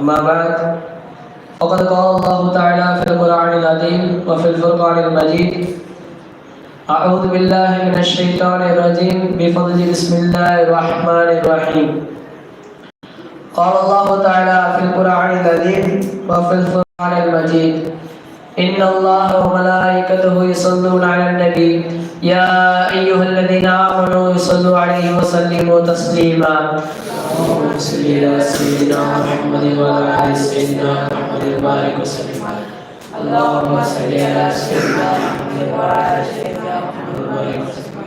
أما بعد فقد قال الله تعالى في القرآن العظيم وفي الفرقان المجيد أعوذ بالله من الشيطان الرجيم بفضل بسم الله الرحمن الرحيم. قال الله تعالى في القرآن العظيم وفي الفرقان المجيد إن الله وملائكته يصلون على النبي يا أيها الذين آمنوا يصلوا عليه وسلموا تسليما اللهم صل على سيدنا محمد وعلى آل سيدنا محمد وبارك وسلم اللهم صل على سيدنا محمد وعلى آل سيدنا محمد وبارك وسلم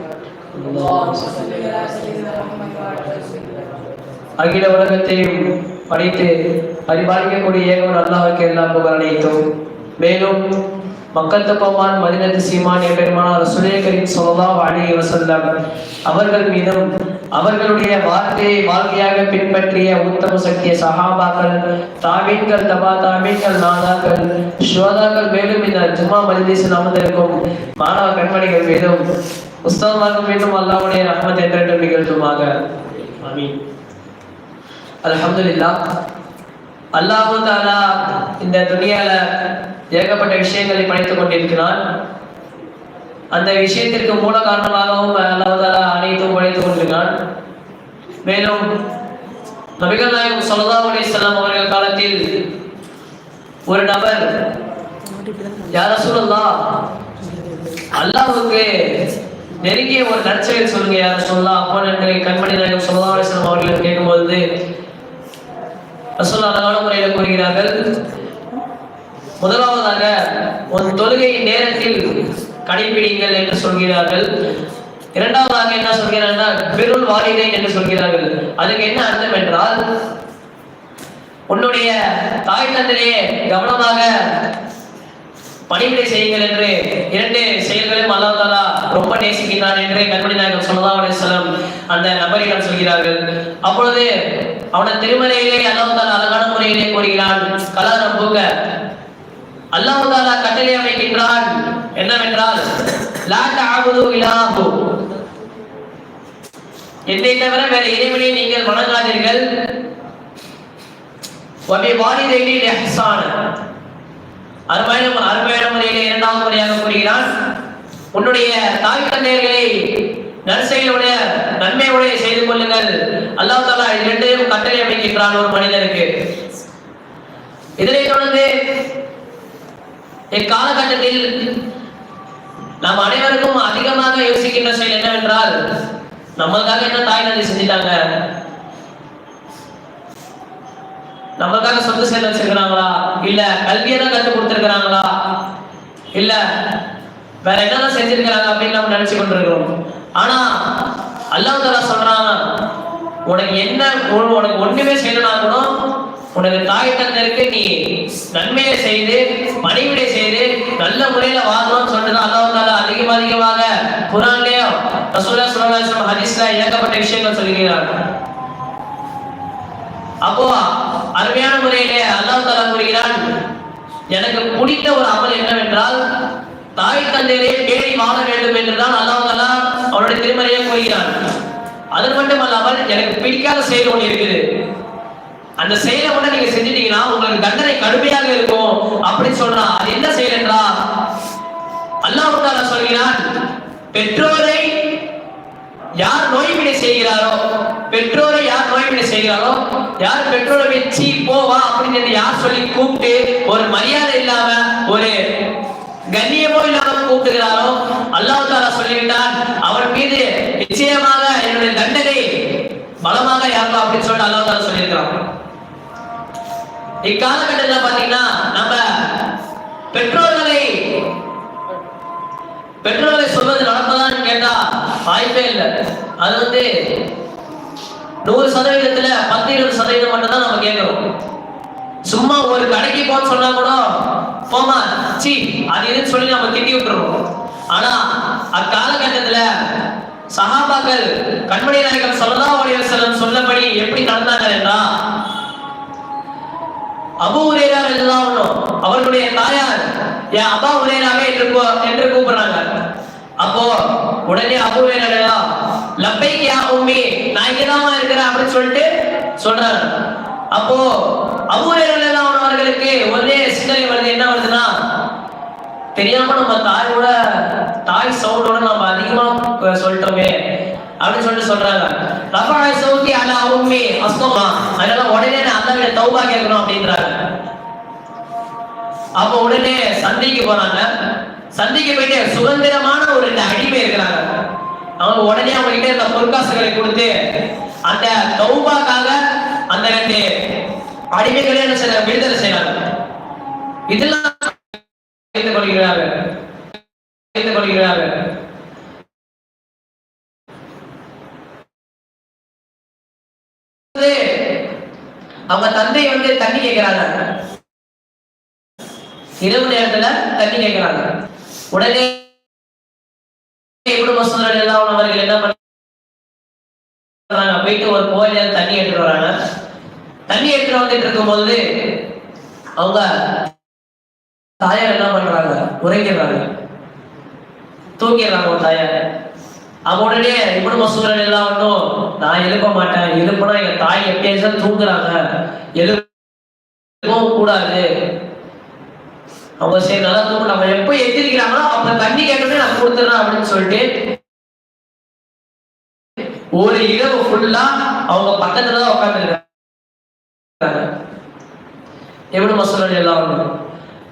اللهم صل على سيدنا محمد وعلى آل سيدنا அகில உலகத்தையும் படைத்து பரிபாலிக்கக்கூடிய ஏகவன் அல்லாஹுக்கு எல்லா புகழ் அனைத்தும் மேலும் மக்கள் தப்பவான் மதினத்து சீமான் எம்பெருமானார் ரசூலே கரீம் ஸல்லல்லாஹு அலைஹி வஸல்லம். அவர்கள் மீதும் அவர்களுடைய வார்த்தையை வாழ்க்கையாக பின்பற்றிய உத்தம சக்திய சஹாபாக்கள் தாபீன்கள் தபா தாபீன்கள் நாதாக்கள் ஷுவதாக்கள் மேலும் இந்த ஜும்மா மஜ்லிஸில் அமர்ந்திருக்கும் மாணவ கண்மணிகள் மீதும் உஸ்தாத்மார்கள் மீதும் அல்லாஹ்வுடைய ரஹ்மத் என்றென்றும் நிகழ்த்துமாக ஆமீன். அல்ஹம்துலில்லாஹ். அல்லாஹு தாலா இந்த துணியால ஏகப்பட்ட விஷயங்களை படைத்துக் கொண்டிருக்கிறான். அந்த விஷயத்திற்கு மூல காரணமாகவும் அல்லாஹு தாலா அனைத்தும் படைத்துக் கொண்டிருக்கிறான். மேலும் நபிகள் நாயகம் ஸல்லல்லாஹு அலைஹி அவர்கள் காலத்தில் ஒரு நபர் யார ரசூலுல்லாஹ் அல்லாஹ்வுக்கு நெருங்கிய ஒரு நற்செயல் சொல்லுங்க யார சொல்லலாம் அப்போ நண்பர்கள் கண்மணி நாயகம் ஸல்லல்லாஹு அலைஹி வஸல்லம் அவர்கள் கேட்கும்போது ரசூல் அழகான முறையில் கூறுகிறார்கள் முதலாவதாக உன் தொழுகை நேரத்தில் கடைபிடிங்கள் என்று சொல்கிறார்கள். இரண்டாவதாக என்ன சொல்கிறார்கள் பெருள் வாரிதை என்று சொல்கிறார்கள். அதுக்கு என்ன அர்த்தம் என்றால் உன்னுடைய தாய் தந்தையே கவனமாக பணிவிடை செய்யுங்கள் என்று இரண்டு செயல்களையும் அல்லாஹ் தாலா ரொம்ப நேசிக்கின்றான் என்று கண்மணி நாயகம் சொன்னதா அலைஹி அந்த நபரிடம் சொல்கிறார்கள். அப்பொழுது அவனை திருமலையிலே அல்லாஹ் தாலா அழகான முறையிலே கூறுகிறான் கலா நம்புக அல்லாஹ் தாலா கட்டளை அமைக்கின்றான் என்னவென்றால் லா தஅபுது இலாஹு. என்னை தவிர வேற இறைவனை நீங்கள் வணங்காதீர்கள். வபி வாலிதைனி இஹ்சான அருமையான அருமை முறையிலே இரண்டாவது கூறுகிறான் உன்னுடைய தாய் தந்தையர்களை நற்செயலுடைய நன்மையுடைய செய்து கொள்ளுங்கள். அல்லாஹ் தாலா இரண்டையும் கட்டளை அமைக்கின்றான் ஒரு மனிதனுக்கு. இதனை தொடர்ந்து இக்காலகட்டத்தில் நாம் அனைவருக்கும் அதிகமாக யோசிக்கின்ற செயல் என்னவென்றால் நம்மளுக்காக என்ன தாய் தந்தை செஞ்சிட்டாங்க? நம்மளுக்காக சொத்து சேர்த்து வச்சிருக்கிறாங்களா இல்ல கல்வியை தான் கற்றுக் கொடுத்திருக்கிறாங்களா? இல்ல வேற என்னதான் செஞ்சிருக்கிறாங்க அப்படின்னு நம்ம நினைச்சு கொண்டிருக்கிறோம். ஆனா அல்லாஹ் தாலா சொல்றான் உனக்கு என்ன உனக்கு ஒண்ணுமே செய்யணும்னா கூட உனக்கு தாய் தந்தருக்கு நீ நன்மையை செய்து பணிவிடை செய்து நல்ல முறையில வாழணும்னு சொல்லிட்டு அல்லாஹ் தாலா அதிகம் அதிகமாக குரான்லயோ ரசூல்லா ஸல்லல்லாஹு அலைஹி ஹதீஸ்ல ஏகப்பட்ட விஷயங்கள் சொல்லுகிறார் அப்போ அருமையான முறையிலே அல்லாஹ் தாலா கூறுகிறான் எனக்கு பிடித்த ஒரு அமல் என்னவென்றால் தாய் தந்தையரே பேணி வாழ வேண்டும் என்றுதான் அல்லாஹ் அவருடைய திருமறையை கூறுகிறார் அது மட்டும் அல்லாமல் எனக்கு பிடிக்காத செயல் ஒன்று இருக்குது. அந்த செயலை கூட நீங்க செஞ்சிட்டீங்கன்னா உங்களுக்கு தண்டனை கடுமையாக இருக்கும் அப்படின்னு சொல்றான் அது என்ன செயல் என்றா? அல்லாஹ் சொல்கிறான் பெற்றோரை யார் நோய்வினை செய்கிறாரோ? பெற்றோரை யார் நோய்வினை செய்கிறாரோ? யார் பெற்றோரை வச்சு போவா அப்படின்னு யார் சொல்லி கூப்பிட்டு ஒரு மரியாதை இல்லாம ஒரு கண்ணியமோ இல்லாம கூப்பிடுகிறாரோ? அல்லாஹ் தாலா சொல்லிவிட்டார் அவர் மீது நிச்சயமாக என்னுடைய தண்டனை பலமாக யாருக்கும் அப்படின்னு சொல்லிட்டு அல்லாஹ் தாலா சொல்லியிருக்கிறான். இக்காலகட்டத்தில் பாத்தீங்கன்னா நம்ம பெற்றோர்களை பெற்றோர்களை சொல்வது நடப்பதான்னு கேட்டா வாய்ப்பே இல்லை. அது வந்து நூறு சதவீதத்துல பத்து இருபது சதவீதம் மட்டும் தான் நம்ம கேட்கிறோம். சும்மா ஒரு கடைக்கு போன்னு சொன்னா கூட போமா சி அது இதுன்னு சொல்லி நம்ம திட்டி விட்டுருவோம். ஆனா அக்காலகட்டத்துல சஹாபாக்கள் கண்மணி நாயகம் சொல்லதா அலைஹி செல்லம் சொன்னபடி எப்படி நடந்தாங்க என்றா அபு உரேரா ரலியல்லாஹு அவர்களுடைய தாயார் என் அபா உரேராவே என்று என்று கூப்பிடுறாங்க. அப்போ உடனே அபு உரேரா லப்பைக் யா உம்மி நான் இங்கதான் இருக்கிறேன் அப்படின்னு சொல்லிட்டு சொல்றாரு. அப்போ அபூரையெல்லாம் அவர்களுக்கு ஒரே சிந்தனை வருது. என்ன வருதுன்னா தெரியாம நம்ம தாயோட தாய் சவுண்டோட நம்ம அதிகமா சொல்லிட்டோமே. அப்படின்னு சொல்லிட்டு சொல்றாங்க. ரஃபாய் சவுதி அலா உம்மி அஸ்தமா அதனால உடனே நான் அல்லாஹ்விட தௌபா கேட்கணும் அப்படின்றாங்க. அப்ப உடனே சந்தைக்கு போறாங்க. சந்தைக்கு போயிட்டு சுதந்திரமான ஒரு ரெண்டு அடிமை இருக்கிறாங்க. அவங்க உடனே அவங்க கிட்ட இருந்த பொற்காசுகளை கொடுத்து அந்த தௌபாக்காக அந்த ரெண்டு அடிமைகளே என்ன செய்ய விடுதலை செய்யறாங்க. இதெல்லாம் கொள்கிறார்கள். கொள்கிறார்கள். அவங்க தந்தை வந்து தண்ணி கேட்கிறாங்க. இரவு நேரத்துல தண்ணி கேட்கிறாங்க. உடனே குடும்ப சூழல் எல்லாம் அவர்கள் என்ன பண்றாங்க? போயிட்டு ஒரு கோயில தண்ணி எடுத்துட்டு வராங்க. தண்ணி எடுத்துட்டு வந்துட்டு இருக்கும்போது அவங்க தாயார் என்ன பண்றாங்க? உரைக்கிறாங்க தூங்கிடுறாங்க ஒரு தாயார். அவன் உடனே இப்படி மசூரன் எல்லாம் ஒன்றும் நான் எழுப்ப மாட்டேன். எழுப்புனா எங்க தாய் எப்பயாச்சும் தூங்குறாங்க. எழுப்பவும் கூடாது. அவங்க சரி நல்லா தூங்க நம்ம எப்போ எத்திரிக்கிறாங்களோ அப்ப தண்ணி கேட்டோடனே நான் கொடுத்துறேன் அப்படின்னு சொல்லிட்டு ஒரு இரவு ஃபுல்லா அவங்க பக்கத்துல தான் உட்காந்துருக்காங்க எப்படி மசூரன் எல்லாம் ஒன்றும்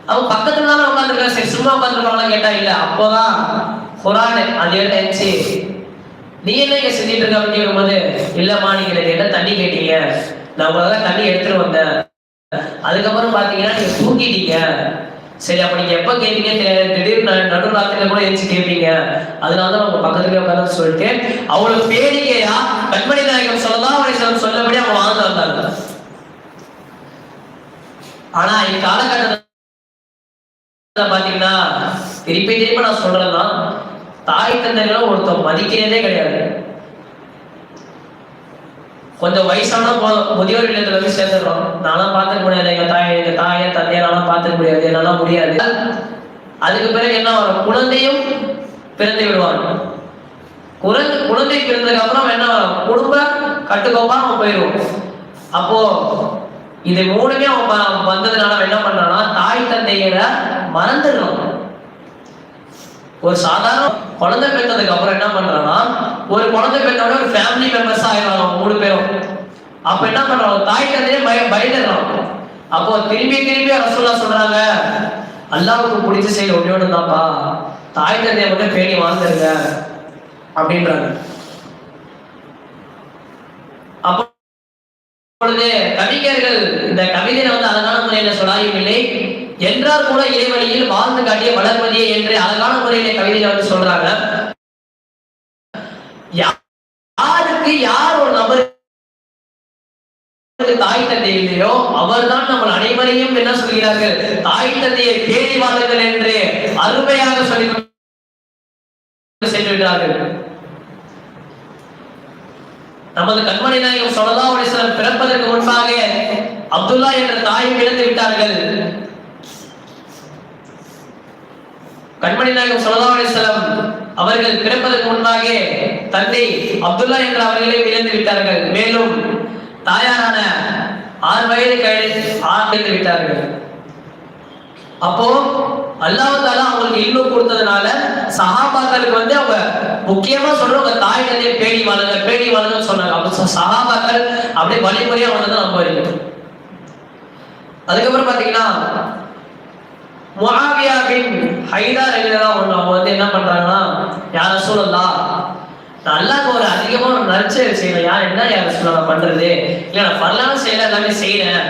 அவங்க பக்கத்துல தான் உட்காந்துருக்காங்க சரி சும்மா உட்காந்துருப்பாங்களா கேட்டா இல்ல அப்போதான் குரான் அது ஏட்டாச்சு நீ என்ன செஞ்சிட்டு இருக்க? அப்படின்னு கேட்கும்போது இல்லம்மா நீங்க என்ன தண்ணி கேட்டீங்க? நான் உங்களால தண்ணி எடுத்துட்டு வந்தேன். அதுக்கப்புறம் பாத்தீங்கன்னா நீங்க தூங்கிட்டீங்க. சரி அப்ப நீங்க எப்ப கேட்டீங்க? திடீர்னு நடு- நடுராத்திரில கூட எழுச்சி கேட்பீங்க அதனால தான் உங்க பக்கத்துல உட்காந்து சொல்லிட்டு அவங்களுக்கு பேரிகையா கண்மணி நாயகம் சொல்லலாம் அவரை சொல்லபடி அவங்க வாழ்ந்து வந்தாங்க. ஆனா இக்காலகட்டத்தில் பாத்தீங்கன்னா திருப்பி திருப்பி நான் சொல்றேன்னா தாய் தந்தைகளை ஒருத்தர் மதிக்கிறதே கிடையாது. கொஞ்சம் வயசான முதியோர் இல்லத்துல போய் சேர்ந்துடுறோம். நானும் பார்த்துக்க முடியாது. எங்க தாய் எங்க தாயை தந்தையை நானும் பார்த்துக்க முடியாது. என்னால முடியாது. அதுக்கு பிறகு என்ன வரும்? குழந்தையும் பிறந்து விடுவான் குழந்தை குழந்தை பிறந்ததுக்கு அப்புறம் என்ன வரும்? குடும்ப கட்டுக்கோப்பா அவன் போயிடுவோம் அப்போ இது மூணுமே அவன் வந்ததுனால அவன் என்ன பண்றான்னா தாய் தந்தையில மறந்துடுறான். ஒரு சாதாரண குழந்தை பெற்றதுக்கு அப்புறம் என்ன பண்றான்னா ஒரு குழந்தை பெற்றோட ஒரு ஃபேமிலி மெம்பர்ஸ் ஆயிடுறாங்க மூணு பேரும். அப்ப என்ன பண்றாங்க தாய் தந்தையே பய பயந்துடுறான் அப்போ திரும்பி திரும்பி ரசோல்லா சொல்றாங்க அல்லாவுக்கு பிடிச்ச செயல் ஒன்றே ஒன்று தான்ப்பா தாய் தந்தையை மட்டும் பேணி வாழ்ந்துருங்க. அப்படின்றாங்க. அப்பொழுது கவிஞர்கள் இந்த கவிதையை வந்து அழகான முறையில சொல்லாயும் இல்லை. என்றார் கூட இறைவழியில் வாழ்ந்து காட்டிய வளர்மதியே என்று அழகான முறையில கவிதையில வந்து சொல்றாங்க. யா- யாருக்கு யார் ஒரு நபருக்கு தாய் தந்தை இல்லையோ அவர்தான் நம்ம அனைவரையும் என்ன சொல்கிறார்கள்? தாய் தந்தையை தேடி வாருங்கள் என்று அருமையாக சொல்லி சென்று விட்டார்கள். நமது கண்மணி நாயகம் சொல்லலாம் பிறப்பதற்கு முன்பாக அப்துல்லா என்ற தாயும் இழந்து விட்டார்கள். கண்மணி நாயகம் சொல்லலாம் அலிசலம் அவர்கள் பிறப்பதற்கு முன்பாக தந்தை அப்துல்லா என்ற அவர்களையும் இழந்து விட்டார்கள். மேலும் தாயாரான ஆறு வயது கழித்து ஆண்டு விட்டார்கள். அப்போ அல்லாஹ் அவங்களுக்கு இல்மு கொடுத்ததுனால சஹாபாக்களுக்கு வந்து அவங்க முக்கியமா சொல்றவங்க தாய் தந்தையை பேணி வாழுங்க பேணி வாழுங்கன்னு சொன்னாங்க. அப்போ சஹாபாக்கள் அப்படியே வழிமுறையா அவங்க நம்ம அதுக்கப்புறம் பாத்தீங்கன்னா முஆவியா பின் ஹைதா ரலியல்லாஹு அன்ஹு அவங்க வந்து என்ன பண்றாங்கன்னா யார் ரசூலுல்லாஹ் நான் அல்லாஹ்க்கு ஒரு அதிகமா ஒரு நற்செயல் செய்யணும் யார் என்ன யார் ரசூலுல்லாஹ் நான் பண்றது? இல்ல நான் பரலான செயல எல்லாமே செய்யறேன்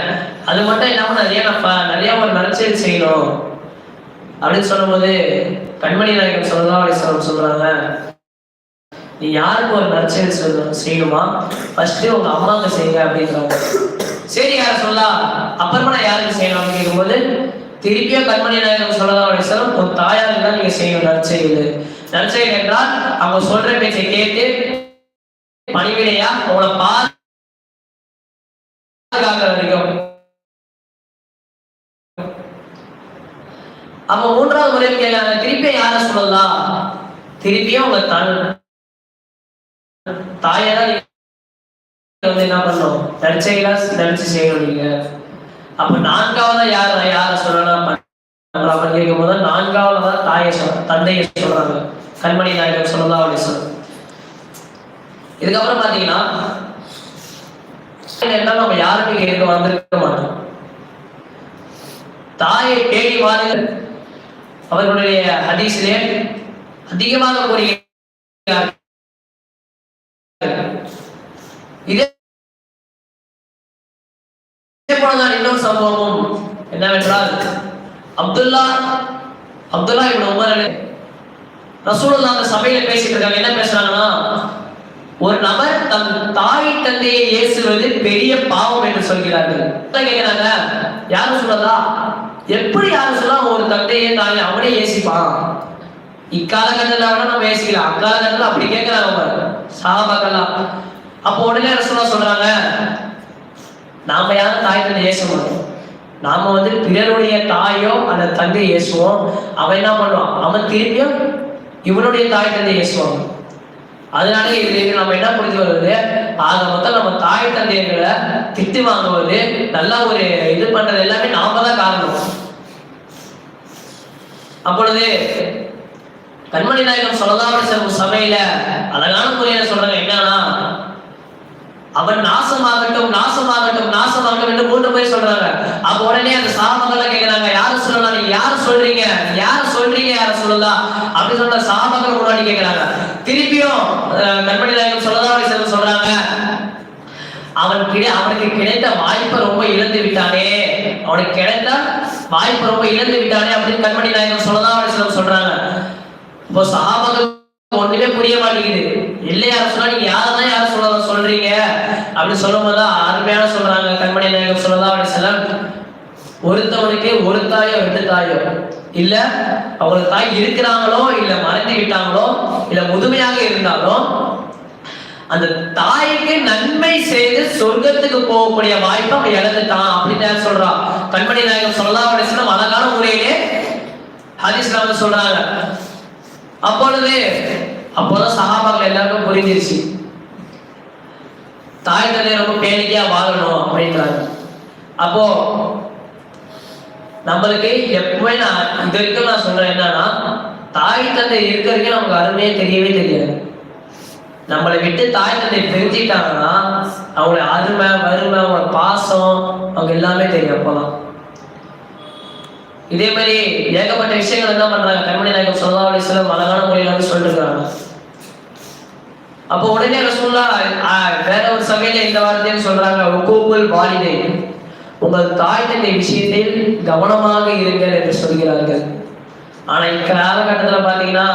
அது மட்டும் இல்லாம நிறைய நான் ப- நிறைய ஒரு நற்செயல் செய்யணும். அப்படின்னு சொல்லும்போது கண்மணி நாயகம் சொல்லலாம் அப்படின்னு சொல்றாங்க நீ யாருக்கு ஒரு நற்செயல் சொல்ல செய்யணுமா? ஃபர்ஸ்ட் உங்க அம்மாவுக்கு செய்யுங்க அப்படின்றாங்க. சரி யார் சொல்லலாம் அப்புறமா நான் யாருக்கு செய்யணும் அப்படின்னு கேட்கும்போது திருப்பியும் கண்மணி நாயகம் சொல்லலாம் சொல்லும் உன் தாயாருக்கு தான் நீங்க செய்யணும் நற்செயல் நற்செயல் என்றால் அவங்க சொல்ற பேச்சை கேட்டு பணிவிடையா உங்களை பாதுகாக்கிற வரைக்கும். அப்ப மூன்றாவது முறையில் கேட்கிறாங்க திருப்பி யார சொல்லலாம்? திருப்பியும் உங்க தன் தாயதான் வந்து என்ன பண்ணும் நடிச்சைகளா நடிச்சு செய்யணும் நீங்க. அப்ப நான்காவதா யார்? யார சொல்லலாம்? அப்படின்னு கேட்கும் போது நான்காவதா தாயை சொல்ற தந்தையை சொல்றாங்க. கண்மணி நாயகர் சொல்லலாம் அப்படி சொல்ல. இதுக்கப்புறம் பாத்தீங்கன்னா என்ன நம்ம யாருமே இருக்க வந்திருக்க மாட்டோம். தாயை தேடி வாருங்கள். அவர்களுடைய ஹதீஸிலே அதிகமாக கூறுகிறார் இதே போலதான் இன்னொரு சம்பவமும் என்னவென்றால் அப்துல்லா அப்துல்லா இவன் உமர் ரசூலுல்லாஹ் அந்த சபையில பேசிட்டு இருக்காங்க. என்ன பேசுறாங்கன்னா ஒரு நபர் தன் தாய் தந்தையை ஏசுவது பெரிய பாவம் என்று சொல்கிறார்கள். அதான் கேக்குறாங்க? யாரும் சொல்லதா எப்படி யாரும் சொல்லலாம் ஒரு தந்தையை தாயை அவனே ஏசிப்பான்? இக்காலகட்டத்தில் வேணா நம்ம ஏசிக்கலாம். அக்காலகட்டத்தில் அப்படி கேட்கிறாங்க அவங்க சாபாக்கெல்லாம் அப்போ உடனே ரசூலா சொல்றாங்க நாம யாரும் தாய் தந்தை ஏச மாட்டோம் நாம வந்து பிறருடைய தாயோ அந்த தந்தை ஏசுவோம் அவன் என்ன பண்ணுவான்? அவன் திரும்பியும் இவனுடைய தாய் தந்தை ஏசுவாங்க அதனால இது நம்ம என்ன புரிஞ்சு வருது ஆக மொத்தம் நம்ம தாய் தந்தையர்களை திட்டு வாங்குவது நல்லா ஒரு இது பண்றது எல்லாமே நாம தான் காரணம். அப்பொழுது கண்மணி நாயகம் சொல்லலாம் சபையில அழகான முறையில சொல்றாங்க. என்னன்னா அவன் நாசமாகட்டும் நாசமாகட்டும் நாசமாகட்டும் என்று மூன்று பேர் சொல்றாங்க. அப்ப உடனே அந்த சாபங்கள் கேக்குறாங்க யாரு சொல்லலாம்? நீங்க யாரு சொல்றீங்க? யாரு சொல்றீங்க? யார சொல்லலாம் அப்படி சொல்ற சாபங்கள் முன்னாடி கேக்குறாங்க. திருப்பியும் அஹ், கண்மணி நாயகம் சொல்லதான் சொல்றாங்க. அவன் கிடை அவனுக்கு கிடைத்த வாய்ப்பை ரொம்ப இழந்து விட்டானே. அவனுக்கு கிடைத்த வாய்ப்பை ரொம்ப இழந்து விட்டானே அப்படின்னு கண்மணி நாயகம் சொல்லதான் சொல்றாங்க. இப்போ சஹாபங்கள் ஒண்ணுமே புரிய மாட்டேங்குது. இல்லையா சொன்னா நீங்க யாரதான் யார சொல்ல சொல்றீங்க? அப்படின்னு சொல்லும் போதுதான் அருமையான சொல்றாங்க கண்மணி நாயகம் சொல்லலாம் அப்படி செல்லம் ஒருத்தவனுக்கு ஒரு தாயோ ரெண்டு தாயோ. இல்ல அவங்களுக்கு தாய் இருக்கிறாங்களோ இல்ல மறைந்து விட்டாங்களோ இல்ல முதுமையாக இருந்தாலும் அந்த தாய்க்கு நன்மை செய்து சொர்க்கத்துக்கு போகக்கூடிய வாய்ப்பை அவன் இழந்துட்டான் அப்படின்னு சொல்றான் கண்மணி நாயகம் சொல்லலாம் அப்படி செல்லம் அழகான முறையிலே ஹரிஸ்லாம் சொல்றாங்க. அப்பொழுது அப்போதான் சகாபாக்கள் எல்லாருக்கும் புரிஞ்சிருச்சு. தாய் தந்தை ரொம்ப பேணிக்கையா வாழணும் அப்படின்றாங்க. அப்போ நம்மளுக்கு எப்பவுமே நான் இது வரைக்கும் நான் சொல்றேன் என்னன்னா தாய் தந்தை இருக்க வரைக்கும் நமக்கு அருமையே தெரியவே தெரியாது. நம்மளை விட்டு தாய் தந்தை பிரிஞ்சிட்டாங்கன்னா அவங்களோட அருமை வறுமை அவங்க பாசம் அவங்க எல்லாமே தெரியும் அப்போதான். இதே மாதிரி ஏகப்பட்ட விஷயங்கள் என்ன பண்றாங்க? கண்மணி நாயகம் சொல்லா சில அழகான முறையில் வந்து சொல்லிருக்காங்க அப்போ உடனே ரசூல்லா வேற ஒரு சமையல இந்த வார்த்தையும் சொல்றாங்க உகூபுல் வாலிதை உங்கள் தாய் தந்தை விஷயத்தில் கவனமாக இருங்கள் என்று சொல்கிறார்கள். ஆனா காலகட்டத்தில் பாத்தீங்கன்னா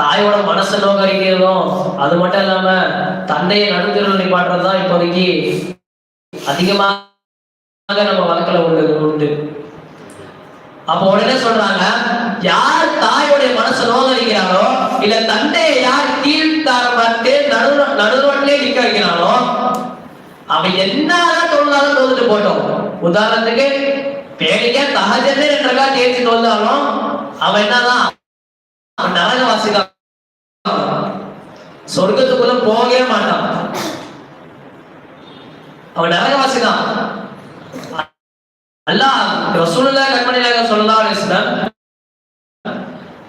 தாயோட மனசை நோக்கடிக்கிறதும் அது மட்டும் இல்லாம தந்தையை நடுத்தருள் நிப்பாட்டுறது தான் இப்போதைக்கு அதிகமாக நம்ம வழக்கில் உண்டு உண்டு. அப்ப உடனே சொல்றாங்க யார் தாயோடைய மனசை நோக்கடிக்கிறாரோ இல்ல தந்தையை யார் கீழ்த்தாரம் நடு நடுரோட்டிலே நிக்க வைக்கிறானோ அவன் என்னதான் தொழிலாளர் தோந்துட்டு போட்டோம் உதாரணத்துக்கு பேடிக்க தகஜமே ரெண்டரக்கா தேர்ச்சி தோந்தாலும் அவன் என்னதான் நரகவாசி தான் சொர்க்கத்துக்குள்ள போகவே மாட்டான். அவன் நரகவாசி தான் அல்லாஹ் ரசூலுல்லாஹ் கண்மணியாக சொல்லலாம்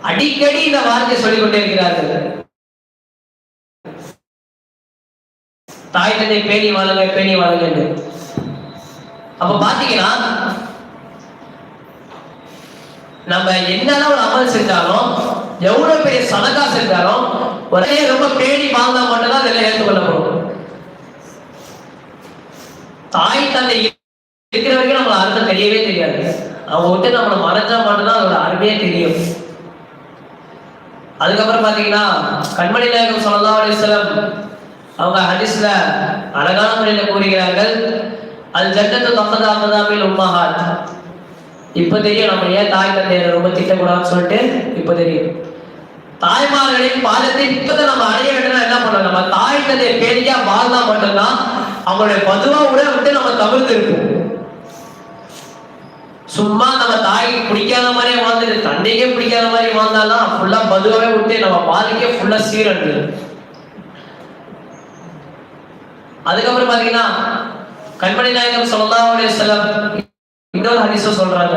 அடிக்கடி இந்த வார்த்தையை சொல்லிக் கொண்டே இருக்கிறார்கள். தாய் தந்தை பேணி வாழுங்க பேணி வாழுங்க அப்ப பாத்தீங்கன்னா நம்ம என்னதான் ஒரு அமல் செஞ்சாலும் எவ்வளவு பெரிய சதக்கா செஞ்சாலும் ஒரே ரொம்ப பேணி வாழ்ந்தா மட்டும்தான் அதெல்லாம் ஏற்றுக்கொள்ளப்படும் தாய் தந்தை இருக்கிற வரைக்கும் நம்மள அர்த்தம் தெரியவே தெரியாது. அவங்க விட்டு நம்மளை மறைஞ்சா மட்டும்தான் அதோட அருமையே தெரியும். அதுக்கப்புறம் பாத்தீங்கன்னா கண்மணி நாயகம் சொல்லலாம் அவங்க ஹதீஸ்ல அழகான முறையில கூறுகிறார்கள் அது ஜட்டத்து தப்பது அம்மதாமில் உம்மஹாத். இப்ப தெரியும் நம்ம ஏன் தாய் தந்தையரை ரொம்ப திட்டக்கூடாதுன்னு சொல்லிட்டு இப்ப தெரியும். தாய்மார்களின் பாதத்தை இப்பதான் நம்ம அடைய வேண்டும் என்ன பண்ணணும்? நம்ம தாய் தந்தையை பேரிக்கா வாழ்ந்தா மட்டும்தான் அவங்களுடைய பதுவா கூட விட்டு நம்ம தவிர்த்து இருப்போம் சும்மா நம்ம தாய்க்கு பிடிக்காத மாதிரியே வாழ்ந்துட்டு தந்தைக்கே பிடிக்காத மாதிரி வாழ்ந்தாலும் ஃபுல்லா பதுவாவே விட்டு நம்ம பாதிக்கே ஃபுல்லா சீரண்டு அதுக்கப்புறம் பாத்தீங்கன்னா கண்மணி நாயகம் ஸல்லல்லாஹு அலைஹி வஸல்லம் இன்னொரு ஹதீஸ சொல்றாங்க.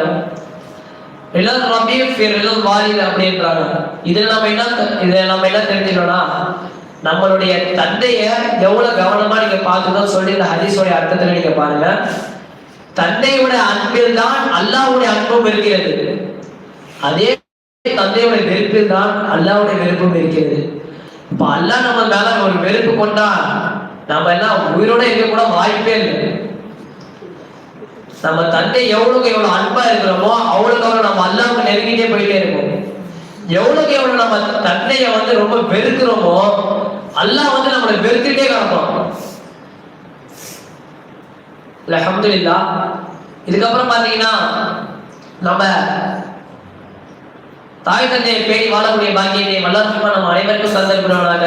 ரிலல் ரபி ஃபி ரிலல் வாலித் அப்படின்றாங்க. இதில் நம்ம என்ன இதை நம்ம என்ன தெரிஞ்சுக்கணும்னா நம்மளுடைய தந்தைய எவ்வளவு கவனமா நீங்க பார்க்கணும்னு சொல்லி இந்த ஹதீஸோட அர்த்தத்துல நீங்க பாருங்க. தந்தையோட அன்பில் தான் அல்லாவுடைய அன்பும் இருக்கிறது. அதே தந்தையோட வெறுப்பில் தான் அல்லாவுடைய வெறுப்பும் இருக்கிறது. இப்ப அல்லாஹ் நம்ம மேல ஒரு வெறுப்பு கொண்டா நம்ம எல்லாம் உயிரோட இருக்க கூட வாய்ப்பே இல்லை. நம்ம தந்தை எவ்வளவுக்கு எவ்வளவு அன்பா இருக்கிறோமோ அவ்வளவுக்கு அவ்வளவு நம்ம அல்லாவுக்கு நெருங்கிட்டே போயிட்டே இருக்கோம். எவ்வளவுக்கு எவ்வளவு நம்ம தந்தைய வந்து ரொம்ப வெறுக்கிறோமோ அல்லாஹ் வந்து நம்மளை வெறுத்துட்டே கிடப்போம் அல்ஹம்துலில்லா இதுக்கப்புறம் பாத்தீங்கன்னா நம்ம தாய் தந்தையை பேணி வாழக்கூடிய பாக்கியத்தை வல்லரசுமா நம்ம அனைவருக்கும் சந்தர்ப்பனாக